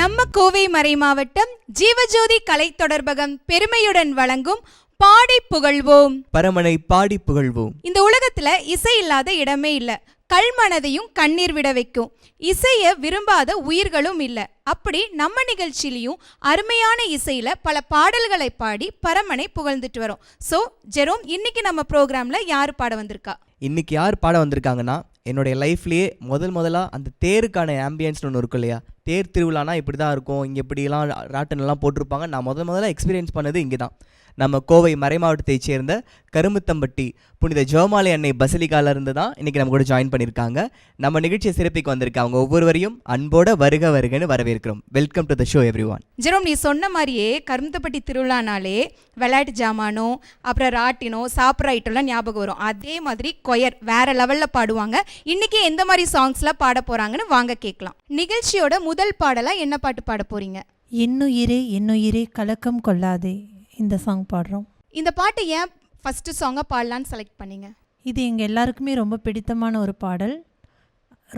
நம்ம கோவை மறை மாவட்டம் ஜீவஜோதி கலை தொடர்பகம் பெருமையுடன் வழங்கும் பாடி புகழ்வோம். பரமனை பாடி புகழ்வோம். இந்த உலகத்துல இசை இல்லாத இடமே இல்ல. கல்மனதையும் கண்ணீர் விட வைக்கும். இசைய விரும்பாத உயிர்களும் இல்ல. அப்படி நம்ம நிகழ்ச்சியிலையும் அருமையான இசையில பல பாடல்களை பாடி பரமனை புகழ்ந்துட்டு வரோம். சோ ஜெரோம் இன்னைக்கு நம்ம ப்ரோக்ராம்ல யாரு பாட வந்திருக்கா? இன்னைக்கு யார் பாட வந்திருக்காங்கன்னா என்னுடைய லைஃப்லேயே முதல் முதலாக அந்த தேருக்கான ஆம்பியன்ஸ்னு ஒன்று இருக்கும் இல்லையா? தேர் திருவிழானா இப்படி தான் இருக்கும் இங்கே இப்படிலாம் ராட்டன்லாம் போட்டிருப்பாங்க. நான் முதல் முதல்ல எக்ஸ்பீரியன்ஸ் பண்ணது இங்கே தான் நம்ம கோவை மறை மாவட்டத்தைச் சேர்ந்த கருமுத்தம்பட்டி புனித ஜோமாலை அன்னை பசிலிகால இருந்து தான் இன்னைக்கு நம்ம கூட ஜாயின் பண்ணியிருக்காங்க. நம்ம நிகழ்ச்சியை சிறப்பிக்க வந்திருக்க அவங்க ஒவ்வொருவரையும் அன்போட வருக வருகன்னு வரவேற்கிறோம். Welcome to the show everyone Jerome நீ சொன்ன மாதிரியே கருந்தப்பட்டி திருவிழானாலே விளையாட்டு ஜாமானோ அப்புறம் ராட்டினோ சாப்பிட்ற ஐட்டம்லாம் ஞாபகம் வரும். அதே மாதிரி கொயர் வேற லெவல்ல பாடுவாங்க. இன்னைக்கு எந்த மாதிரி சாங்ஸ்லாம் பாட போறாங்கன்னு வாங்க கேட்கலாம். நிகழ்ச்சியோட முதல் பாடலா என்ன பாட்டு பாட போறீங்க? என்னுயிரே என்னுயிரே கலக்கம் கொள்ளாதே. இந்த சாங் பாடுறோம். இந்த பாட்டு ஏன் ஃபர்ஸ்ட் சாங்கா பாடலான்னு செலக்ட் பண்ணீங்க? இது எங்கள் எல்லாருக்குமே ரொம்ப பிடித்தமான ஒரு பாடல்.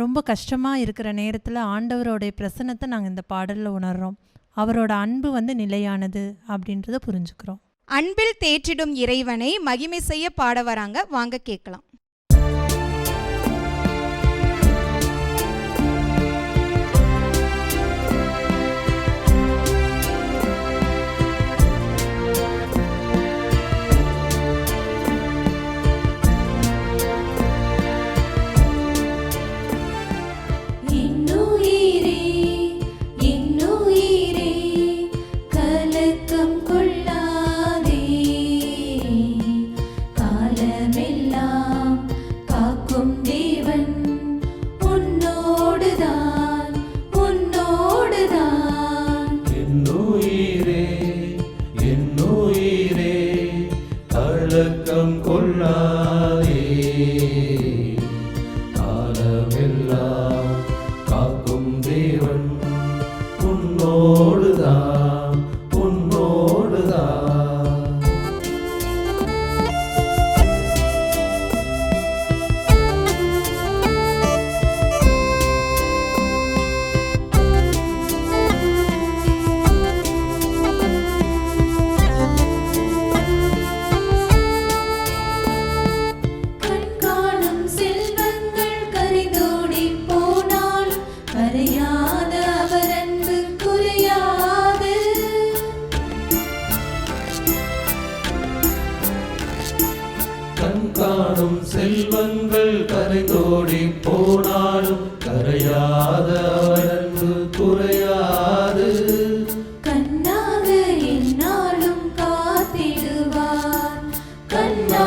ரொம்ப கஷ்டமாக இருக்கிற நேரத்தில் ஆண்டவரோடைய பிரசன்னத்தை நாங்கள் இந்த பாடலில் உணர்றோம். அவரோட அன்பு வந்து நிலையானது அப்படின்றத புரிஞ்சுக்கிறோம். அன்பில் தேற்றிடும் இறைவனை மகிமை செய்ய பாட வராங்க வாங்க கேட்கலாம்.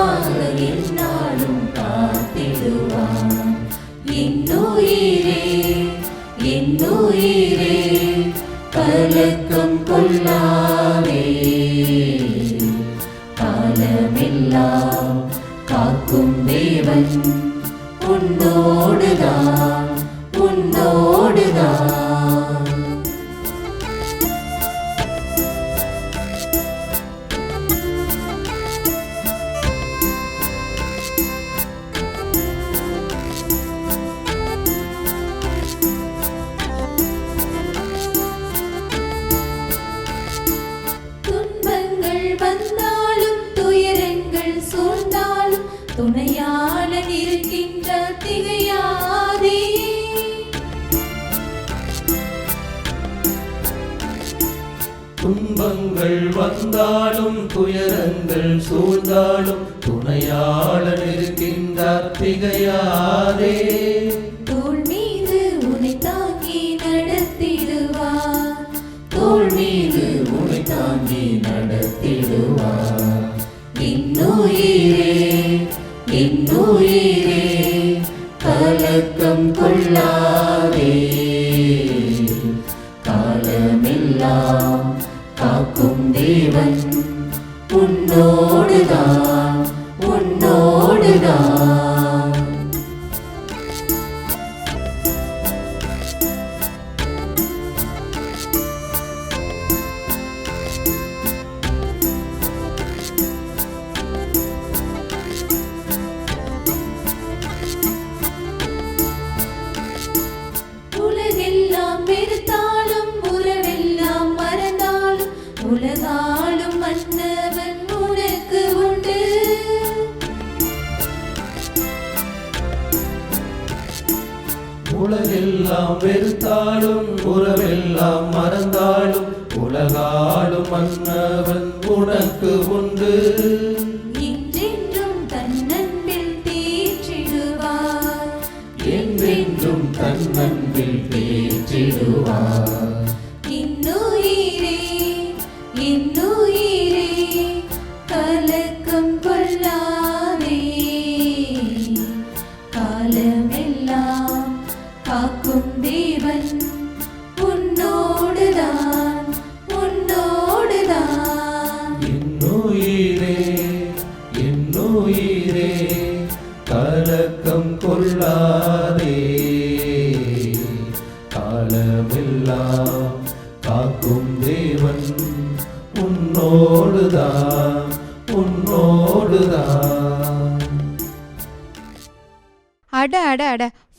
கண்ணாக என்னாலும் காத்திடுவார் என்னுயிரே என்னுயிரே கலக்கம் கொள்ளாதே காலமெல்லாம் காக்கும் தேவன். உன்னோடுதான் உன்னோடுதான். துணையாளன் இருக்கின்ற திகையாதே. துன்பங்கள் வந்தாலும் துயரங்கள் சூழ்ந்தாலும் துணையாளன் இருக்கின்றார் திகையாதே. இன்னுயிரே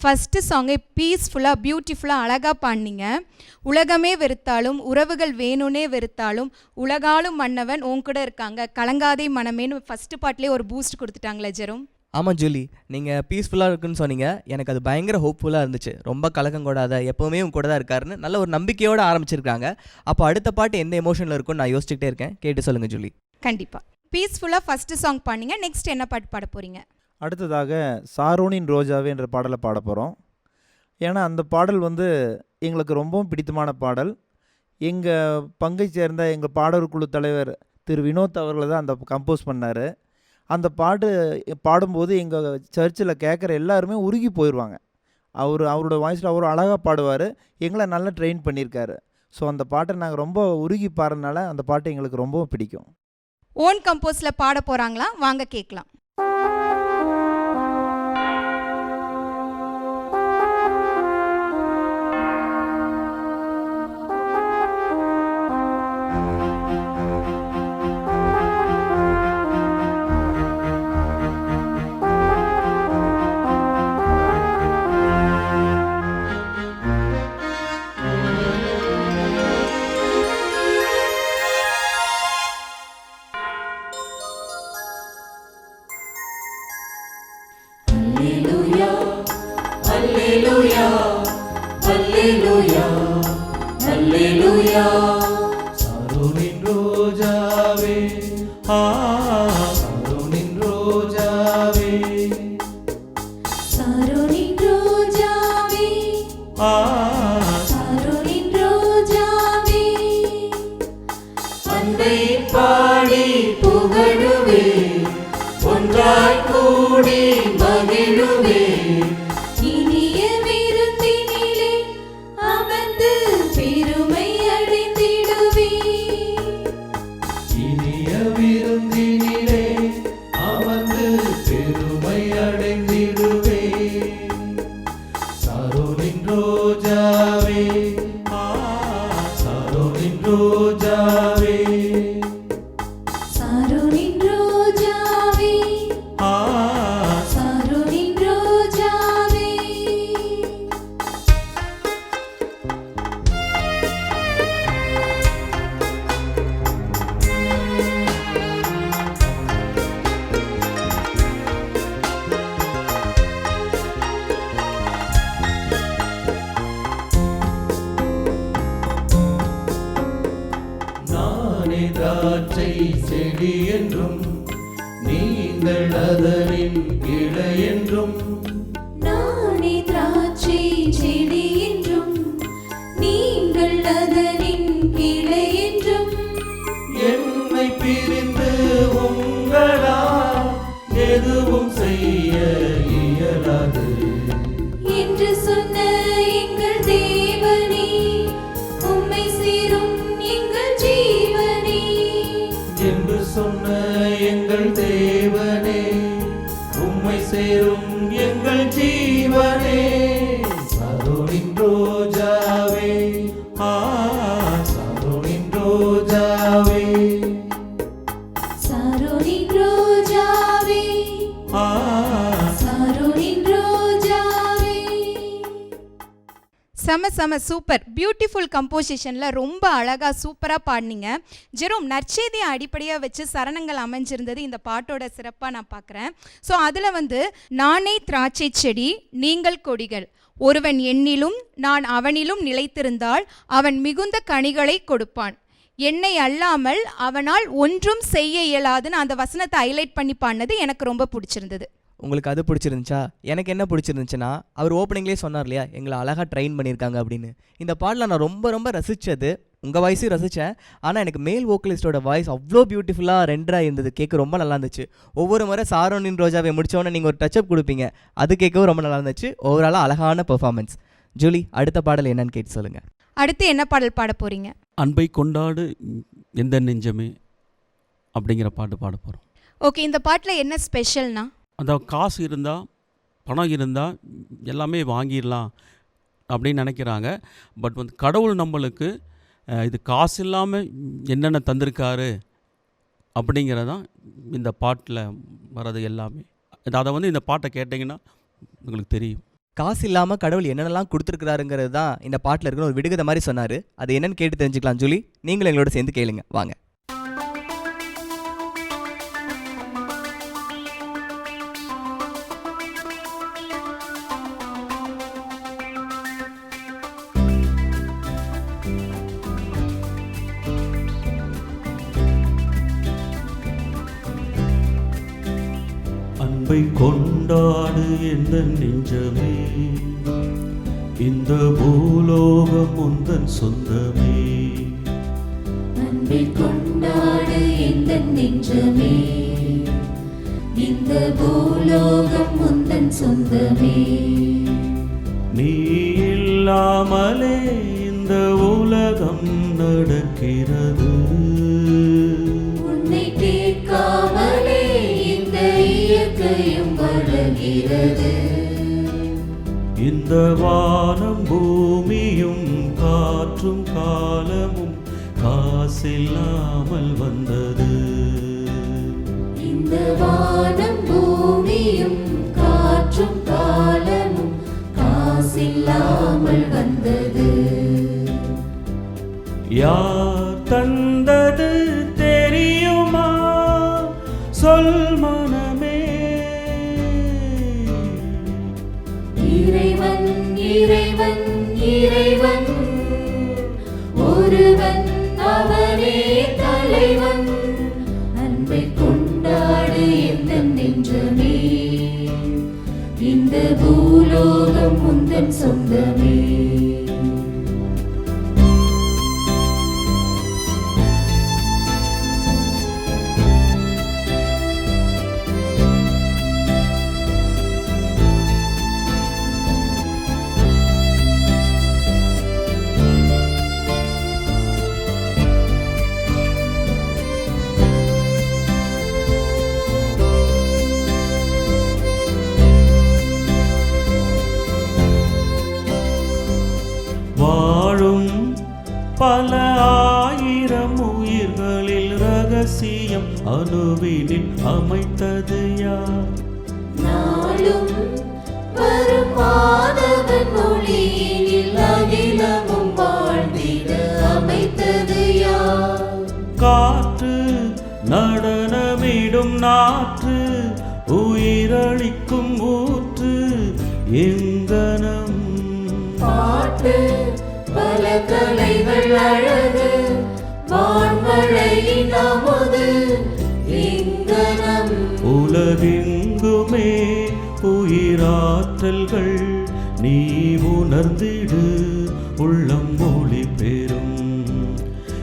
ஃபஸ்ட்டு சாங்கை பீஸ்ஃபுல்லாக பியூட்டிஃபுல்லாக அழகாக பாடினீங்க. உலகமே வெறுத்தாலும் உறவுகள் வேணும்னே வெறுத்தாலும் உலகாலும் மன்னவன் உன் கூட இருக்காங்க. கலங்காதே மனமேன்னு ஃபஸ்ட்டு பாட்டிலே ஒரு பூஸ்ட் கொடுத்துட்டாங்களே ஜெரும். ஆமாம் ஜூலி. நீங்கள் பீஸ்ஃபுல்லாக இருக்குன்னு சொன்னீங்க. எனக்கு அது பயங்கர ஹோப்ஃபுல்லாக இருந்துச்சு. ரொம்ப கலக்கம் கூடாத எப்போவுமே உங்க கூட தான் இருக்காருன்னு நல்ல ஒரு நம்பிக்கையோடு ஆரம்பிச்சிருக்காங்க. அப்போ அடுத்த பாட்டு எந்த எமோஷனில் இருக்கும்னு நான் யோசிச்சுக்கிட்டே இருக்கேன். கேட்டு சொல்லுங்கள் ஜூலி. கண்டிப்பாக பீஸ்ஃபுல்லாக ஃபஸ்ட்டு சாங் பாடினீங்க. நெக்ஸ்ட் என்ன பாட்டு பாட போகிறீங்க அடுத்ததாக சாரோனின் ரோஜாவே என்ற பாடலை பாட போகிறோம் ஏன்னா அந்த பாடல் வந்து எங்களுக்கு ரொம்பவும் பிடித்தமான பாடல். எங்கள் பங்கை சேர்ந்த எங்கள் பாடல் குழு தலைவர் திரு வினோத் அவர்களை தான் அந்த கம்போஸ் பண்ணார். அந்த பாட்டு பாடும்போது எங்கள் சர்ச்சில் கேட்குற எல்லாருமே உருகி போயிடுவாங்க அவர் அவரோட வாய்ஸில் அவர் அழகாக பாடுவார். எங்களை நல்லா ட்ரெயின் பண்ணியிருக்காரு. ஸோ அந்த பாட்டை நாங்கள் ரொம்ப உருகி பாடுறதுனால அந்த பாட்டு எங்களுக்கு ரொம்பவும் பிடிக்கும். ஓன் கம்போஸில் பாட போகிறாங்களா வாங்க கேட்கலாம். Ah. terceiro செம சூப்பர். பியூட்டிஃபுல் கம்போசிஷனில் ரொம்ப அழகாக சூப்பராக பாடினீங்க. ஜெரோம் நற்செய்தியை அடிப்படையாக வச்சு சரணங்கள் அமைஞ்சிருந்தது. இந்த பாட்டோட சிறப்பாக நான் பார்க்குறேன் ஸோ அதில் வந்து நானே திராட்சை செடி நீங்கள் கொடிகள். ஒருவன் என்னிலும் நான் அவனிலும் நிலைத்திருந்தால் அவன் மிகுந்த கனிகளை கொடுப்பான். என்னை அல்லாமல் அவனால் ஒன்றும் செய்ய இயலாதுன்னு அந்த வசனத்தை ஹைலைட் பண்ணி பாடினது எனக்கு ரொம்ப பிடிச்சிருந்தது. உங்களுக்கு அது பிடிச்சிருந்துச்சா? எனக்கு என்ன பிடிச்சிருந்துச்சுன்னா அவர் ஓப்பனிங்லேயே சொன்னார் இல்லையா? எங்களை அழகாக ட்ரெயின் பண்ணியிருக்காங்க அப்படின்னு. இந்த பாடலை நான் ரொம்ப ரொம்ப ரசித்தது உங்கள் வாய்ஸையும் ரசித்தேன் ஆனால் எனக்கு மேல் வோக்கலிஸ்டோட வாய்ஸ் அவ்வளோ பியூட்டிஃபுல்லாக ரெண்டராக இருந்தது கேட்க ரொம்ப நல்லா இருந்துச்சு. ஒவ்வொரு முறை சாரோனின் ரோஜாவை முடித்தோன்னே நீங்கள் ஒரு டச்சப் கொடுப்பீங்க. அது கேட்கவும் ரொம்ப நல்லா இருந்துச்சு. ஓவராலாக அழகான பெர்ஃபார்மன்ஸ் ஜூலி அடுத்த பாடல் என்னன்னு கேட்டு சொல்லுங்கள் அடுத்து என்ன பாடல் பாட போறீங்க? அன்பை கொண்டாடு எந்த நெஞ்சமே அப்படிங்கிற பாட்டு பாட போகிறோம் ஓகே இந்த பாட்டில் என்ன ஸ்பெஷல்னா அந்த காசு இருந்தால் பணம் இருந்தால் எல்லாமே வாங்கிடலாம் அப்படின்னு நினைக்கிறாங்க. பட் வந்து கடவுள் நம்மளுக்கு இது காசு இல்லாமல் என்னென்ன தந்திருக்காரு அப்படிங்கிறதான் இந்த பாட்டில் வர்றது எல்லாமே. அதை வந்து இந்த பாட்டை கேட்டிங்கன்னா உங்களுக்கு தெரியும். காசு இல்லாமல் கடவுள் என்னென்னலாம் கொடுத்துருக்குறாருங்கிறது தான் இந்த பாட்டில் இருக்கிற ஒரு விடுகதை மாதிரி சொன்னார். அது என்னென்னு கேட்டு தெரிஞ்சுக்கலாம். ஜூலி நீங்களும் எங்களோட சேர்ந்து கேளுங்க. வாங்க. அன்பை கொண்டாடு எந்த நெஞ்சமே. இந்த பூலோகம் உந்தன் சொந்தமே. அன்பை கொண்டாடு எந்த நெஞ்சமே. இந்த பூலோகம் முந்தன் சொந்தமே. நீ இல்லாமலே இந்த உலகம் நடக்கிறது. உன்னை கேட்காமலே இந்த இயற்கையும் வளர்கிறது இந்த வானம் பூமியும் காற்றும் காலமும் காசில்லாமல் வந்தது. இந்த வானம் பூமியும் காற்றும் காலமும் காசில்லாமல் வந்தது. யார் தந்தது தெரியுமா? சொல் பூலோகம் முந்தன் சொந்தமே. ரகசியம் அணுவினில் அமைத்தது யார்? நாளும் வரும் மாதவன் மொழியில் அகிலமும் வாழ்ந்திட அமைத்தது யார்? காற்று நடனமிடும் நாற்று உயிரளிக்கும் ஊற்று எங்கனம். பாட்டு பல கலைகள் அழகு உலகெங்குமே உயிராற்றல்கள் நீ உணர்ந்திடு உள்ளம் மொழி பெறும்.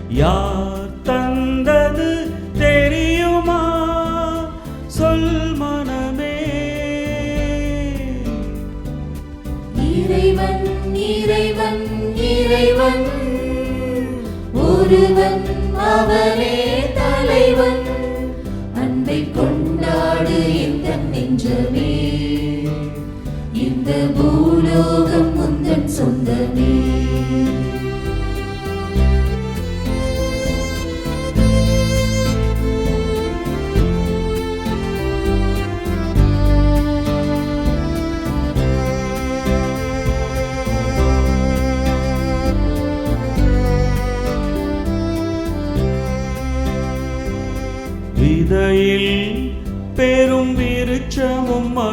யார் தந்தது தெரியுமா? சொல் மனமே. இறைவன் இறைவன் இறைவன். ஒருவன் அவனே தலைவன். அன்பை கொண்டாடு இந்த நெஞ்சமே. இந்த பூலோகம் முந்தன் சொந்தமே.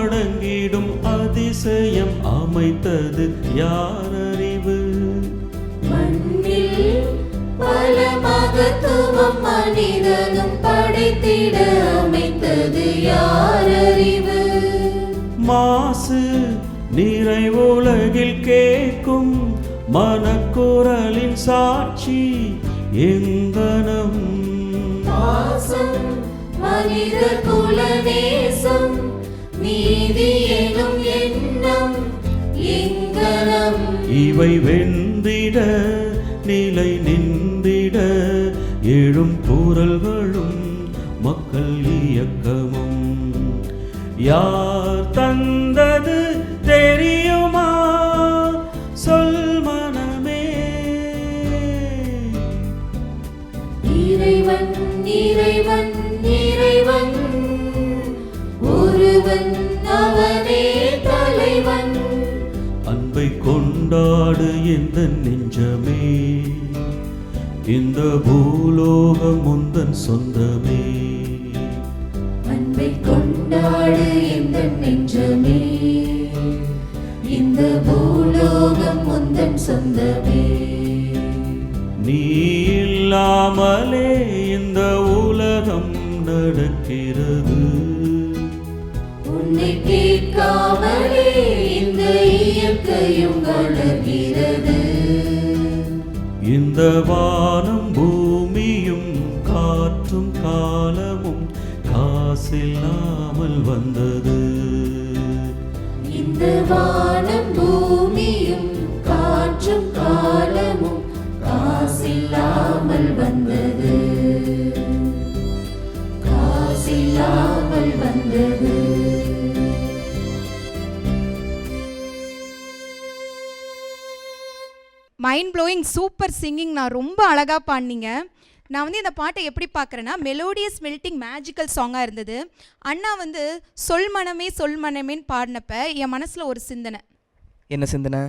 அடங்கிடும் அதிசயம் அமைத்தது யார் அறிவு பல மகத்துவம் மனிதனும் படைத்திட அமைத்தது யார் அறிவு மாசு நிறைவுலகில் கேட்கும் மனக்குரலின் சாட்சி எங்கனம்? மனித குலநேசம் நீதி எனும் எண்ணம் எங்கனம். இவை வெந்திட நிலை நின்றிட எழும் குரல்களும் மக்கள் இயக்கமும். யார் கொண்டாடு எந்த நெஞ்சமே. இந்த பூலோகம் முந்தன் சொந்தமே. வானம் பூமியும் காற்றும் காலமும் காசில்லாமல் வந்தது. இந்த வானம் பூமியும் காற்றும் காலமும் காசில்லாமல் வந்தது. காசில்லாமல் வந்தது. மைண்ட் ப்ளோயிங் சூப்பர் சிங்கிங் நான் ரொம்ப அழகாக பாடினீங்க. நான் வந்து இந்த பாட்டை எப்படி பார்க்குறேன்னா மெலோடியஸ் மெல்ட்டிங் மேஜிக்கல் சாங்காக இருந்தது. அண்ணா வந்து சொல் மனமே சொல் மனமேன்னு பாடினப்ப என் மனசில் ஒரு சிந்தனை. என்ன சிந்தனை?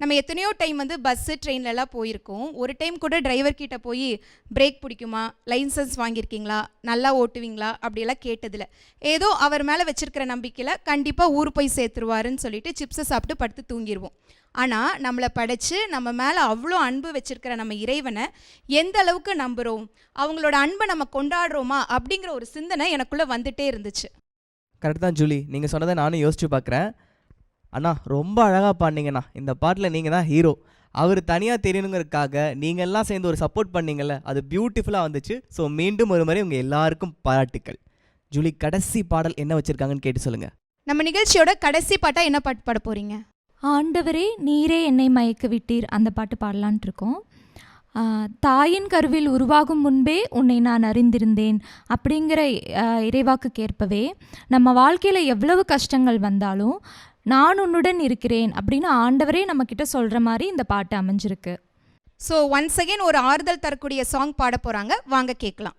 நம்ம எத்தனையோ டைம் வந்து பஸ்ஸு ட்ரெயின்லலாம் போயிருக்கோம். ஒரு டைம் கூட டிரைவர் கிட்ட போய் பிரேக் பிடிக்குமா? லைசன்ஸ் வாங்கியிருக்கீங்களா? நல்லா ஓட்டுவீங்களா? அப்படியெல்லாம் கேட்டதில்ல. ஏதோ அவர் மேலே வச்சுருக்கிற நம்பிக்கையில் கண்டிப்பாக ஊர் போய் சேர்த்துருவாருன்னு சொல்லிட்டு சிப்ஸை சாப்பிட்டு படுத்து தூங்கிடுவோம் ஆனால் நம்மளை படைச்சு நம்ம மேலே அவ்வளோ அன்பு வச்சுருக்கிற நம்ம இறைவனை எந்த அளவுக்கு நம்புகிறோம் அவங்களோட அன்பை நம்ம கொண்டாடுறோமா? அப்படிங்கிற ஒரு சிந்தனை எனக்குள்ளே வந்துட்டே இருந்துச்சு. கரெக்ட் தான் ஜூலி. நீங்கள் சொன்னதை நானும் யோசிச்சு பார்க்குறேன் அண்ணா ரொம்ப அழகாக பாடினீங்கண்ணா. இந்த பாட்டில் நீங்கள் தான் ஹீரோ அவர் தனியாக தெரியணுங்கிறதுக்காக நீங்கள் எல்லாம் சேர்ந்து ஒரு சப்போர்ட் பண்ணீங்கல்ல அது பியூட்டிஃபுல்லாக வந்துச்சு. ஸோ மீண்டும் ஒரு முறை உங்கள் எல்லாருக்கும் பாராட்டுக்கள். ஜூலி கடைசி பாடல் என்ன வச்சுருக்காங்கன்னு கேட்டு சொல்லுங்கள் நம்ம நிகழ்ச்சியோட கடைசி பாட்டாக என்ன பாட்டு பாட போகிறீங்க ஆண்டவரே நீரே என்னை மயக்க விட்டீர் அந்த பாட்டு பாடலான்ட்டு இருக்கோம். தாயின் கருவில் உருவாகும் முன்பே உன்னை நான் அறிந்திருந்தேன் அப்படிங்கிற ஆ, இறைவாக்குக்கு ஏற்பவே நம்ம வாழ்க்கையில் எவ்வளவு கஷ்டங்கள் வந்தாலும் நான் உன்னுடன் இருக்கிறேன் அப்படின்னு ஆண்டவரே நம்மக்கிட்ட சொல்கிற மாதிரி இந்த பாட்டு அமைஞ்சிருக்கு. ஸோ ஒன்ஸ் அகைன் ஒரு ஆறுதல் தரக்கூடிய சாங் பாட போகிறாங்க வாங்க கேட்கலாம்.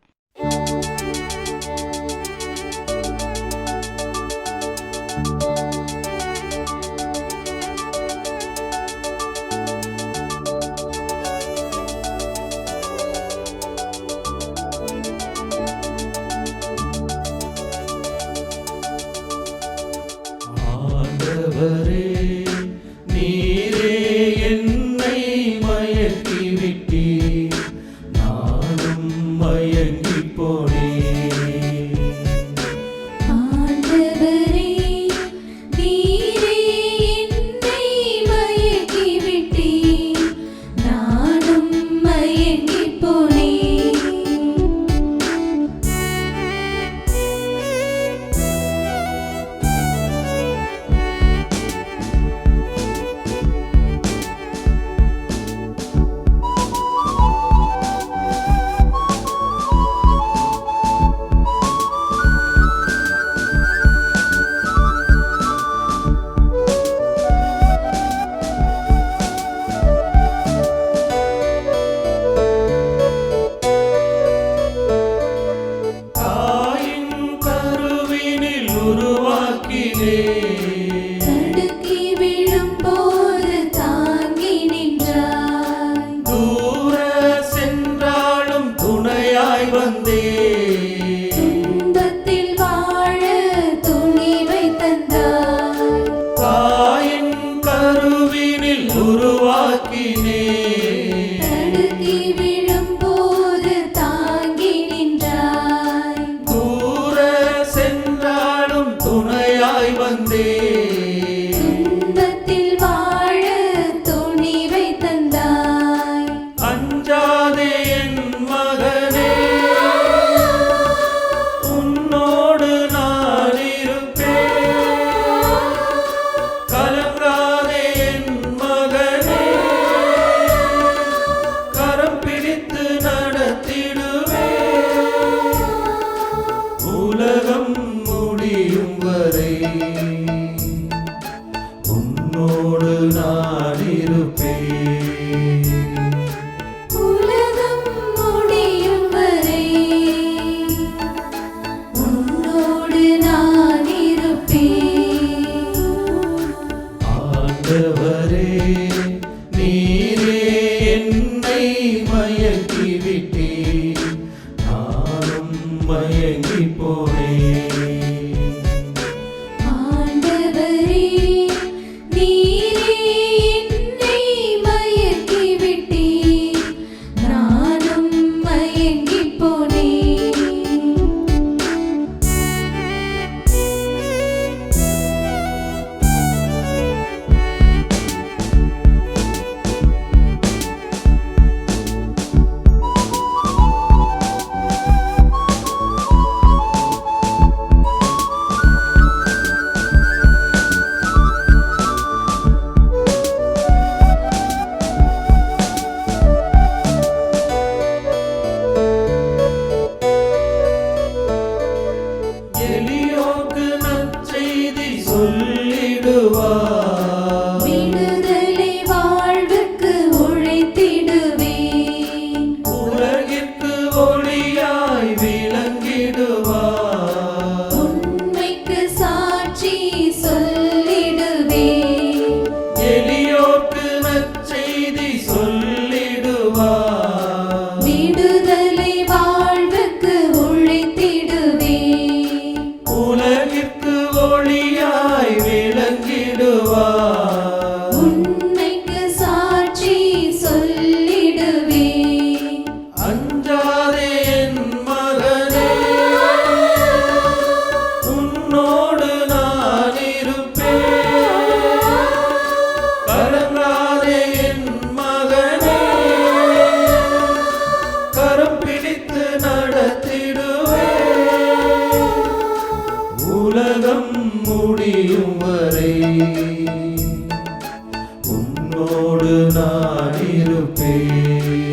உன்னோடு நான் இருப்பேன்.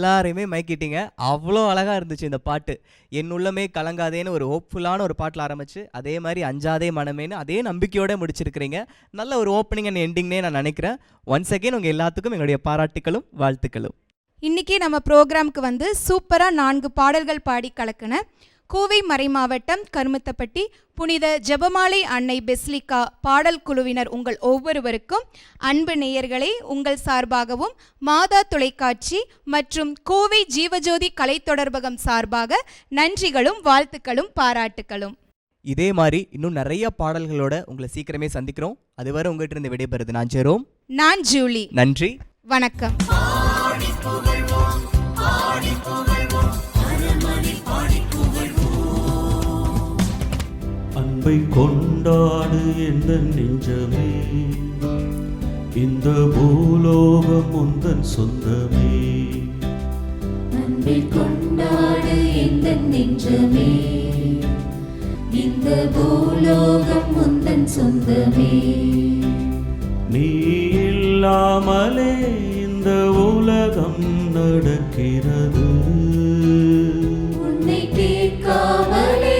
எல்லாரையுமே மயக்கிட்டீங்க. அவ்வளோ அழகாக இருந்துச்சு இந்த பாட்டு. என் உள்ளமே கலங்காதேன்னு ஒரு ஹோப்ஃபுல்லான ஒரு பாட்டில் ஆரம்பிச்சு அதே மாதிரி அஞ்சாதே மனமேன்னு அதே நம்பிக்கையோடு முடிச்சிருக்கிறீங்க. நல்ல ஒரு ஓப்பனிங் அண்ட் எண்டிங்னே நான் நினைக்கிறேன். ஒன்ஸ் அகெயின் உங்கள் எல்லாத்துக்கும் எங்களுடைய பாராட்டுகளும் வாழ்த்துக்களும். இன்றைக்கி நம்ம ப்ரோக்ராம்க்கு வந்து சூப்பராக நான்கு பாடல்கள் பாடி கலக்கின கோவை மறைமாவட்டம் கருமத்தப்பட்டி புனித ஜெபமாலை அன்னை பெஸ்லிகா பாடல் குழுவினர் உங்கள் ஒவ்வொருவருக்கும் அன்பு நேயர்களே உங்கள் சார்பாகவும் மாதா தொலைக்காட்சி மற்றும் கோவை ஜீவஜோதி கலை தொடர்பகம் சார்பாக நன்றிகளும் வாழ்த்துக்களும் பாராட்டுகளும் இதே மாதிரி இன்னும் நிறைய பாடல்களோட உங்களை சீக்கிரமே சந்திக்கிறோம். அதுவரை உங்கள்கிட்ட இருந்து விடைபெறுது நான் ஜெரோம். நான் ஜூலி. நன்றி. வணக்கம். அன்பை கொண்டாடு எந்த நெஞ்சமே. இந்த பூலோகம் உந்தன் சொந்தமே. அன்பை கொண்டாடு எந்த நெஞ்சமே. இந்த பூலோகம் முந்தன் சொந்தமே. நீ இல்லாமலே இந்த உலகம் நடக்கிறது. உன்னை கேட்காமலே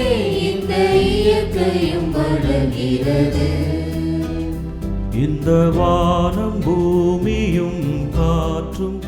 இயற்கையும் வளர்கிறது இந்த வானம் பூமியும் காற்றும்